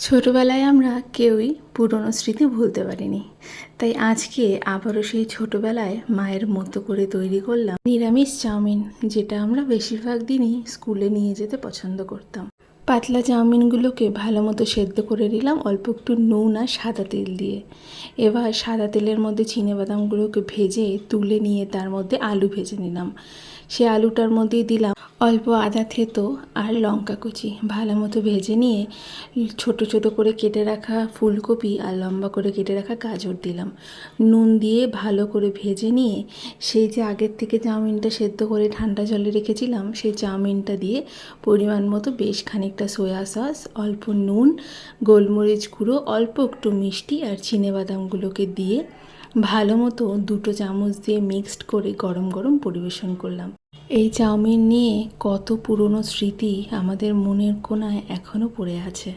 ছোটোবেলায় আমরা কেউই পুরনো স্মৃতি ভুলতে পারিনি। তাই আজকে আবারও সেই ছোটোবেলায় মায়ের মতো করে তৈরি করলাম নিরামিষ চাউমিন, যেটা আমরা বেশিরভাগ দিনই স্কুলে নিয়ে যেতে পছন্দ করতাম। পাতলা চাউমিনগুলোকে ভালো মতো সেদ্ধ করে নিলাম অল্প একটু নুন আর সাদা তেল দিয়ে। এবার সাদা তেলের মধ্যে বাদামগুলোকে ভেজে তুলে নিয়ে তার মধ্যে আলু ভেজে নিলাম। সে আলুটার মধ্যেই দিলাম অল্প আদা, থেতো আর লঙ্কা কুচি ভালো মতো ভেজে নিয়ে ছোট ছোট করে কেটে রাখা ফুলকপি আর লম্বা করে কেটে রাখা গাজর দিলাম। নুন দিয়ে ভালো করে ভেজে নিয়ে সেই যে আগের থেকে চাউমিনটা সেদ্ধ করে ঠান্ডা জলে রেখেছিলাম, সেই চাউমিনটা দিয়ে পরিমাণ মতো বেশ খানিকটা সয়া সস, অল্প নুন, গোলমরিচ গুঁড়ো, অল্প একটু মিষ্টি আর বাদামগুলোকে দিয়ে ভালো মতো দুটো চামচ দিয়ে মিক্সড করে গরম গরম পরিবেশন করলাম। এই চাউমিন নিয়ে কত পুরনো স্মৃতি আমাদের মনের কোণায় এখনও পড়ে আছে।